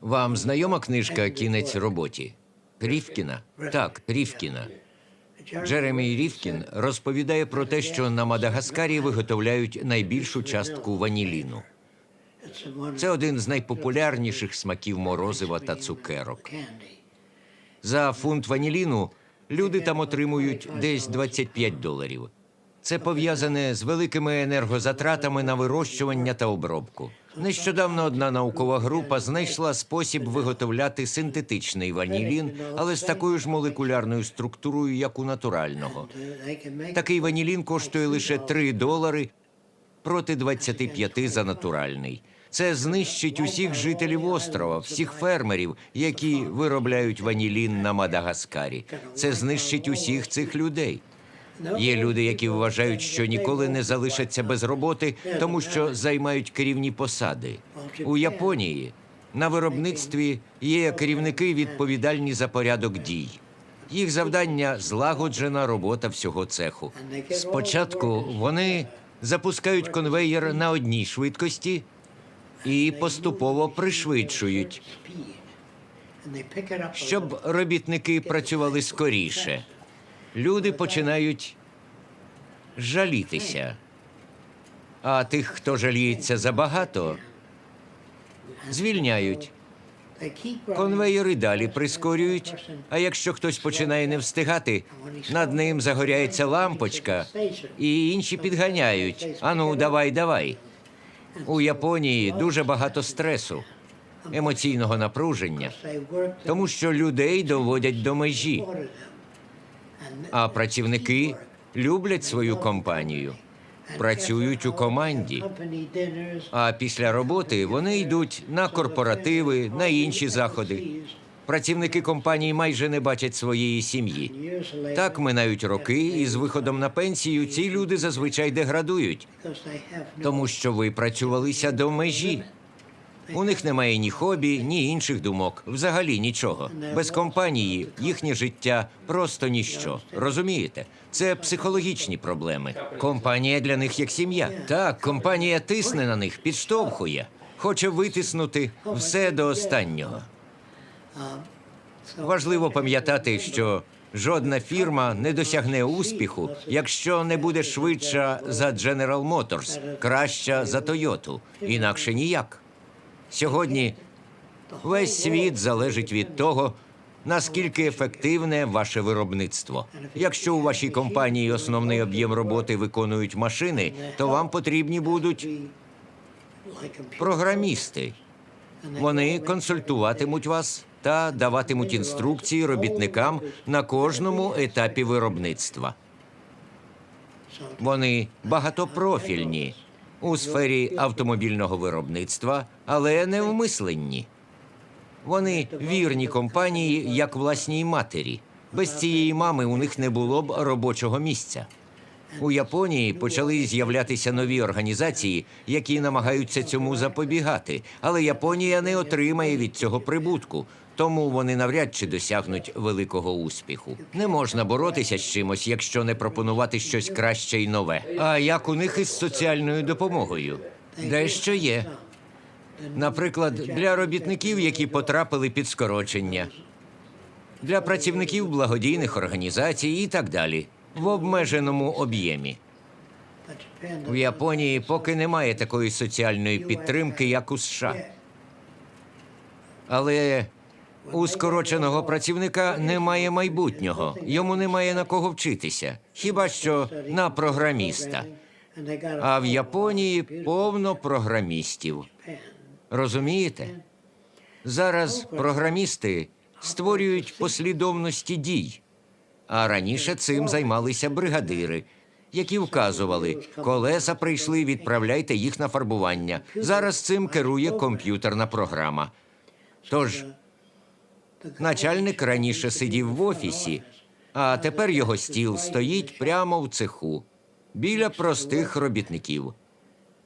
Вам знайома книжка Кінець роботі? Рівкіна? Так, Рівкіна. Джеремі Рівкін розповідає про те, що на Мадагаскарі виготовляють найбільшу частку ваніліну. Це один з найпопулярніших смаків морозива та цукерок. За фунт ваніліну люди там отримують десь 25 доларів. Це пов'язане з великими енергозатратами на вирощування та обробку. Нещодавно одна наукова група знайшла спосіб виготовляти синтетичний ванілін, але з такою ж молекулярною структурою, як у натурального. Такий ванілін коштує лише 3 долари проти 25 за натуральний. Це знищить усіх жителів острова, всіх фермерів, які виробляють ванілін на Мадагаскарі. Це знищить усіх цих людей. Є люди, які вважають, що ніколи не залишаться без роботи, тому що займають керівні посади. У Японії на виробництві є керівники відповідальні за порядок дій. Їх завдання злагоджена робота всього цеху. Спочатку вони запускають конвеєр на одній швидкості і поступово пришвидшують, щоб робітники працювали скоріше. Люди починають жалітися. А тих, хто жаліється забагато, звільняють. Конвеєри далі прискорюють. А якщо хтось починає не встигати, над ним загоряється лампочка, і інші підганяють. Ану, давай, давай. У Японії дуже багато стресу, емоційного напруження, тому що людей доводять до межі. А працівники люблять свою компанію, працюють у команді. А після роботи вони йдуть на корпоративи, на інші заходи. Працівники компанії майже не бачать своєї сім'ї. Так минають роки, і з виходом на пенсію ці люди зазвичай деградують, тому що ви працювалися до межі. У них немає ні хобі, ні інших думок, взагалі нічого. Без компанії їхнє життя просто ніщо. Розумієте? Це психологічні проблеми. Компанія для них як сім'я. Так, компанія тисне на них, підштовхує, хоче витиснути все до останнього. Важливо пам'ятати, що жодна фірма не досягне успіху, якщо не буде швидша за General Motors, краща за Toyota. Інакше ніяк. Сьогодні весь світ залежить від того, наскільки ефективне ваше виробництво. Якщо у вашій компанії основний об'єм роботи виконують машини, то вам потрібні будуть програмісти. Вони консультуватимуть вас та даватимуть інструкції робітникам на кожному етапі виробництва. Вони багатопрофільні у сфері автомобільного виробництва, але не в мисленні. Вони вірні компанії як власній матері. Без цієї мами у них не було б робочого місця. У Японії почали з'являтися нові організації, які намагаються цьому запобігати, але Японія не отримає від цього прибутку, тому вони навряд чи досягнуть великого успіху. Не можна боротися з чимось, якщо не пропонувати щось краще і нове. А як у них із соціальною допомогою? Дещо є. Наприклад, для робітників, які потрапили під скорочення, для працівників благодійних організацій і так далі, в обмеженому об'ємі. У Японії поки немає такої соціальної підтримки, як у США. Але у скороченого працівника немає майбутнього, йому немає на кого вчитися, хіба що на програміста. А в Японії повно програмістів. Розумієте? Зараз програмісти створюють послідовності дій, а раніше цим займалися бригадири, які вказували, колеса прийшли, відправляйте їх на фарбування. Зараз цим керує комп'ютерна програма. Тож начальник раніше сидів в офісі, а тепер його стіл стоїть прямо в цеху біля простих робітників.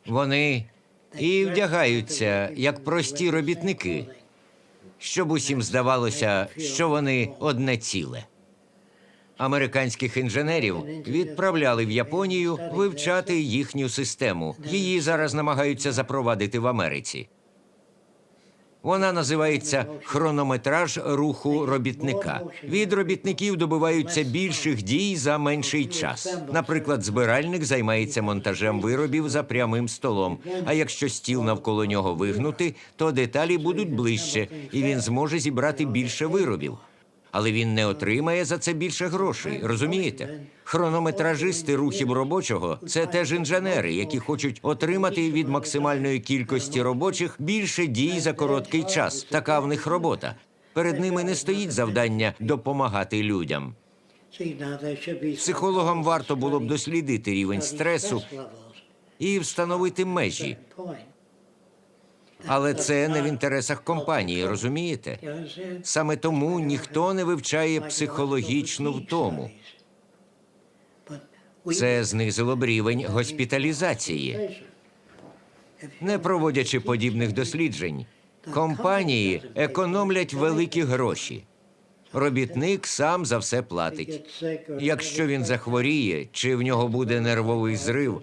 Вони і вдягаються як прості робітники, щоб усім здавалося, що вони одне ціле. Американських інженерів відправляли в Японію вивчати їхню систему. Її зараз намагаються запровадити в Америці. Вона називається хронометраж руху робітника. Від робітників добиваються більших дій за менший час. Наприклад, збиральник займається монтажем виробів за прямим столом. А якщо стіл навколо нього вигнути, то деталі будуть ближче, і він зможе зібрати більше виробів. Але він не отримає за це більше грошей. Розумієте? Хронометражисти рухів робочого це теж інженери, які хочуть отримати від максимальної кількості робочих більше дій за короткий час. Така в них робота. Перед ними не стоїть завдання допомагати людям. Психологам варто було б дослідити рівень стресу І встановити межі. Але це не в інтересах компанії, розумієте? Саме тому ніхто не вивчає психологічну втому. Це знизило б рівень госпіталізації. Не проводячи подібних досліджень, компанії економлять великі гроші. Робітник сам за все платить. Якщо він захворіє чи в нього буде нервовий зрив,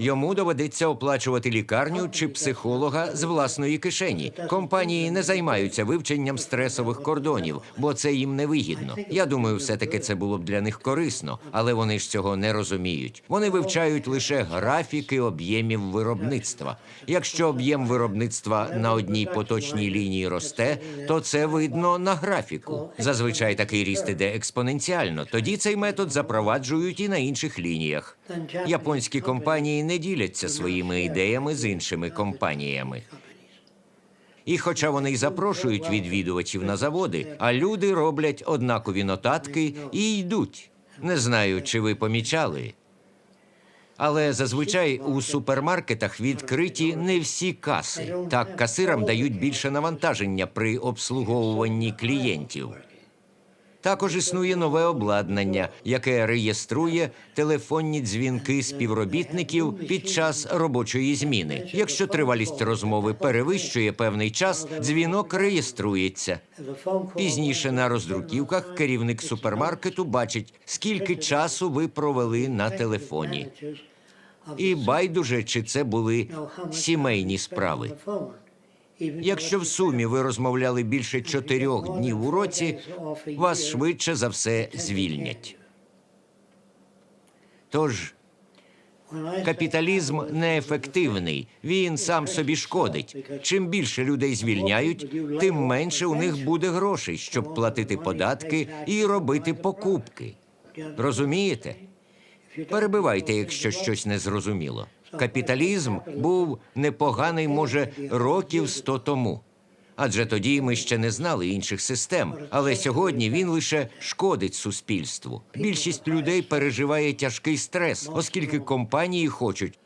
йому доведеться оплачувати лікарню чи психолога з власної кишені. Компанії не займаються вивченням стресових кордонів, бо це їм не вигідно. Я думаю, все таки це було б для них корисно, але вони ж цього не розуміють. Вони вивчають лише графіки об'ємів виробництва. Якщо об'єм виробництва на одній поточній лінії росте, то це видно на графіку. Зазвичай такий ріст іде експоненціально. Тоді цей метод запроваджують і на інших лініях. Японські компанії не діляться своїми ідеями з іншими компаніями. І хоча вони й запрошують відвідувачів на заводи, а люди роблять однакові нотатки і йдуть. Не знаю, чи ви помічали. Але зазвичай у супермаркетах відкриті не всі каси. Так касирам дають більше навантаження при обслуговуванні клієнтів. Також існує нове обладнання, яке реєструє телефонні дзвінки співробітників під час робочої зміни. Якщо тривалість розмови перевищує певний час, дзвінок реєструється. Пізніше на роздруківках керівник супермаркету бачить, скільки часу ви провели на телефоні. І байдуже, чи це були сімейні справи. Якщо в сумі ви розмовляли більше чотирьох днів у році, вас швидше за все звільнять. Тож капіталізм неефективний, він сам собі шкодить. Чим більше людей звільняють, тим менше у них буде грошей, щоб платити податки і робити покупки. Розумієте? Перебивайте, якщо щось не зрозуміло. Капіталізм був непоганий, може, років сто тому. Адже тоді ми ще не знали інших систем. Але сьогодні він лише шкодить суспільству. Більшість людей переживає тяжкий стрес, оскільки компанії хочуть,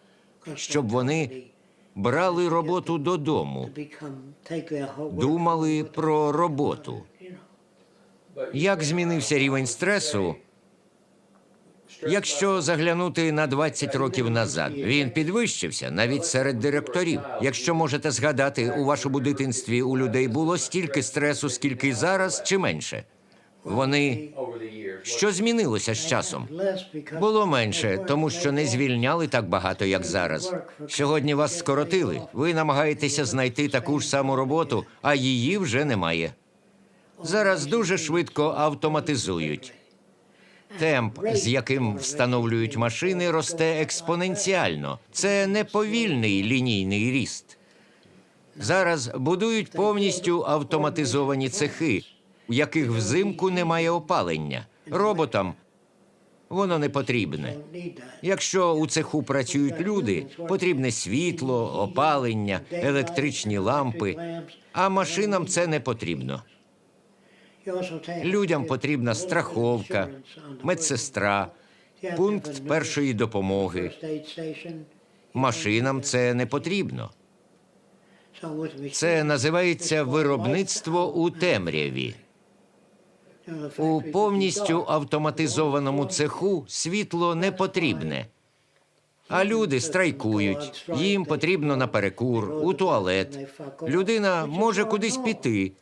щоб вони брали роботу додому, думали про роботу. Як змінився рівень стресу? Якщо заглянути на 20 років назад, він підвищився навіть серед директорів. Якщо можете згадати, у вашому дитинстві у людей було стільки стресу, скільки зараз, чи менше? Вони що змінилося з часом? Було менше, тому що не звільняли так багато, як зараз. Сьогодні вас скоротили. Ви намагаєтеся знайти таку ж саму роботу, а її вже немає. Зараз дуже швидко автоматизують. Темп, з яким встановлюють машини, росте експоненціально. Це не повільний лінійний ріст. Зараз будують повністю автоматизовані цехи, у яких взимку немає опалення. Роботам воно не потрібне. Якщо у цеху працюють люди, потрібне світло, опалення, електричні лампи, а машинам це не потрібно. Людям потрібна страховка, медсестра, пункт першої допомоги. Машинам це не потрібно. Це називається виробництво у темряві. У повністю автоматизованому цеху світло не потрібне. А люди страйкують. Їм потрібно на перекур, у туалет. Людина може кудись піти,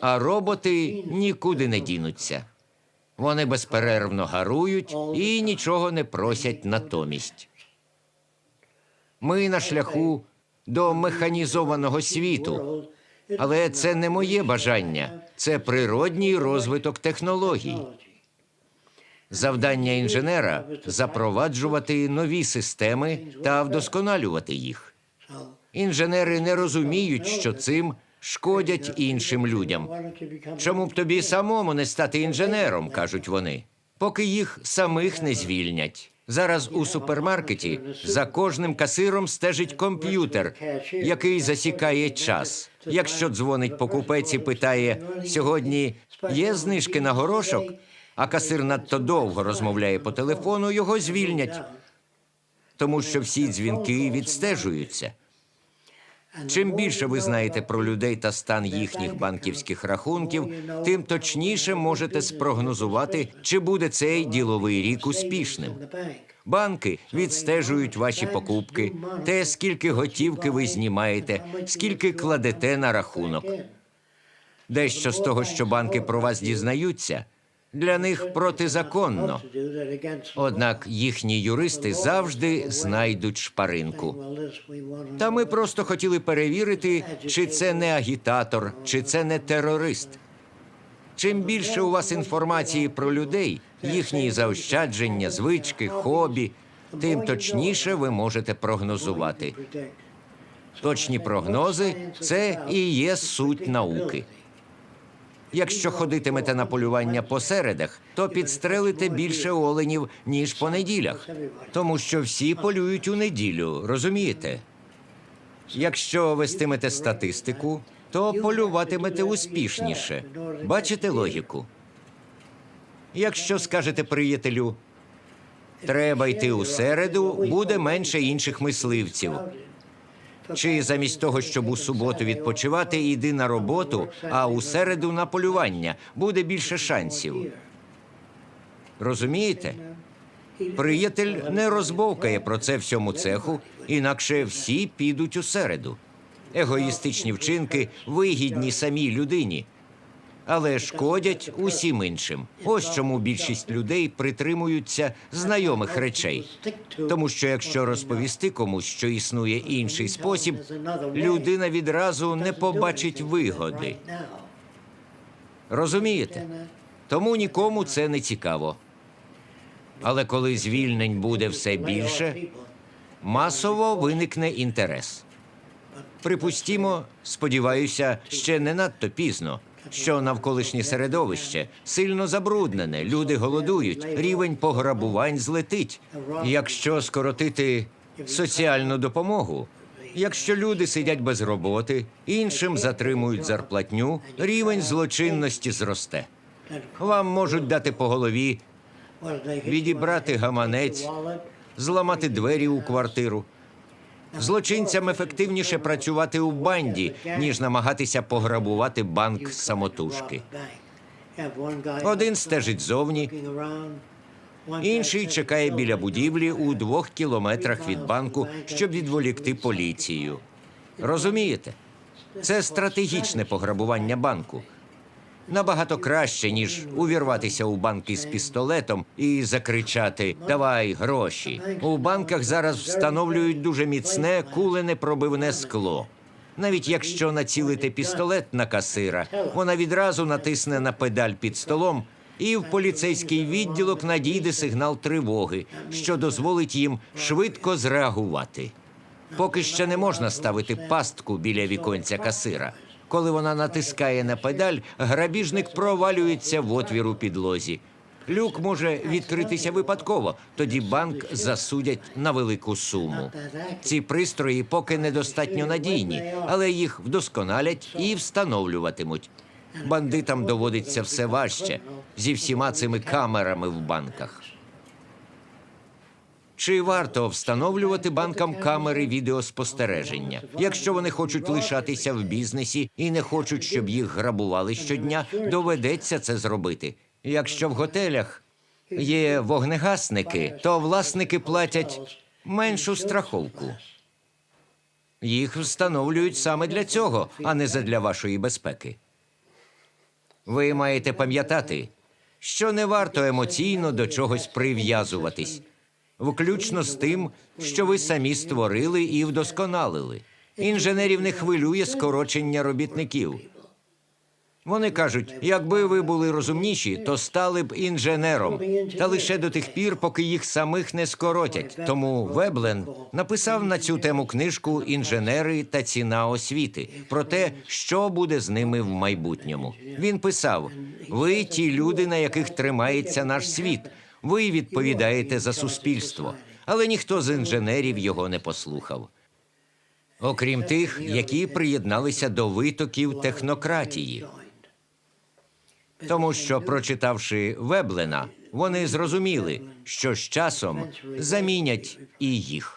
а роботи нікуди не дінуться. Вони безперервно гарують і нічого не просять натомість. Ми на шляху до механізованого світу, Але це не моє бажання, це природній розвиток технологій. Завдання інженера запроваджувати нові системи та вдосконалювати їх. Інженери не розуміють, що цим шкодять іншим людям. Чому б тобі самому не стати інженером, кажуть вони, поки їх самих не звільнять. Зараз у супермаркеті за кожним касиром стежить комп'ютер, який засікає час. Якщо дзвонить покупець і питає сьогодні є знижки на горошок, а касир надто довго розмовляє по телефону, його звільнять, тому що всі дзвінки відстежуються. Чим більше ви знаєте про людей та стан їхніх банківських рахунків, тим точніше можете спрогнозувати, чи буде цей діловий рік успішним. Банки відстежують ваші покупки, те, скільки готівки ви знімаєте, скільки кладете на рахунок. Дещо з того, що банки про вас дізнаються, для них протизаконно. Однак їхні юристи завжди знайдуть шпаринку. Та ми просто хотіли перевірити, чи це не агітатор, чи це не терорист. Чим більше у вас інформації про людей, їхні заощадження, звички, хобі, тим точніше ви можете прогнозувати. Точні прогнози це і є суть науки. Якщо ходитимете на полювання по середах, то підстрелите більше оленів, ніж по неділях, тому що всі полюють у неділю, розумієте? Якщо вестимете статистику, то полюватимете успішніше. Бачите логіку? Якщо скажете приятелю, треба йти у середу, буде менше інших мисливців. Чи замість того, щоб у суботу відпочивати, йди на роботу, а у середу на полювання буде більше шансів. Розумієте? Приятель не розбовкає про це всьому цеху, інакше всі підуть у середу. Егоїстичні вчинки вигідні самій людині, але шкодять усім іншим. Ось чому більшість людей притримуються знайомих речей. Тому що якщо розповісти комусь, що існує інший спосіб, людина відразу не побачить вигоди. Розумієте? Тому нікому це не цікаво. Але коли звільнень буде все більше, масово виникне інтерес. Припустімо, сподіваюся, ще не надто пізно, що навколишнє середовище сильно забруднене, люди голодують, рівень пограбувань злетить. Якщо скоротити соціальну допомогу, якщо люди сидять без роботи, іншим затримують зарплатню, рівень злочинності зросте. Вам можуть дати по голові, відібрати гаманець, зламати двері у квартиру. Злочинцям ефективніше працювати у банді, ніж намагатися пограбувати банк самотужки. Один стежить зовні, інший чекає біля будівлі у двох кілометрах від банку, щоб відволікти поліцію. Розумієте? Це стратегічне пограбування банку. Набагато краще, ніж увірватися у банк із пістолетом і закричати Давай гроші. У банках зараз встановлюють дуже міцне кулене пробивне скло. Навіть якщо націлити пістолет на касира, вона відразу натисне на педаль під столом, і в поліцейський відділок надійде сигнал тривоги, що дозволить їм швидко зреагувати. Поки ще не можна ставити пастку біля віконця касира. Коли вона натискає на педаль, грабіжник провалюється в отвір у підлозі. Люк може відкритися випадково, тоді банк засудять на велику суму. Ці пристрої поки недостатньо надійні, але їх вдосконалять і встановлюватимуть. Бандитам доводиться все важче зі всіма цими камерами в банках. Чи варто встановлювати банкам камери відеоспостереження, якщо вони хочуть лишатися в бізнесі і не хочуть, щоб їх грабували щодня, доведеться це зробити. Якщо в готелях є вогнегасники, то власники платять меншу страховку. Їх встановлюють саме для цього, а не задля вашої безпеки. Ви маєте пам'ятати, що не варто емоційно до чогось прив'язуватись, включно з тим, що ви самі створили і вдосконалили. Інженерів не хвилює скорочення робітників. Вони кажуть, якби ви були розумніші, то стали б інженером. Та лише до тих пір, поки їх самих не скоротять. Тому Веблен написав на цю тему книжку Інженери та ціна освіти про те, що буде з ними в майбутньому. Він писав: ви ті люди, на яких тримається наш світ. Ви відповідаєте за суспільство, але ніхто з інженерів його не послухав. Окрім тих, які приєдналися до витоків технократії. Тому що, прочитавши Веблена, вони зрозуміли, що з часом замінять і їх.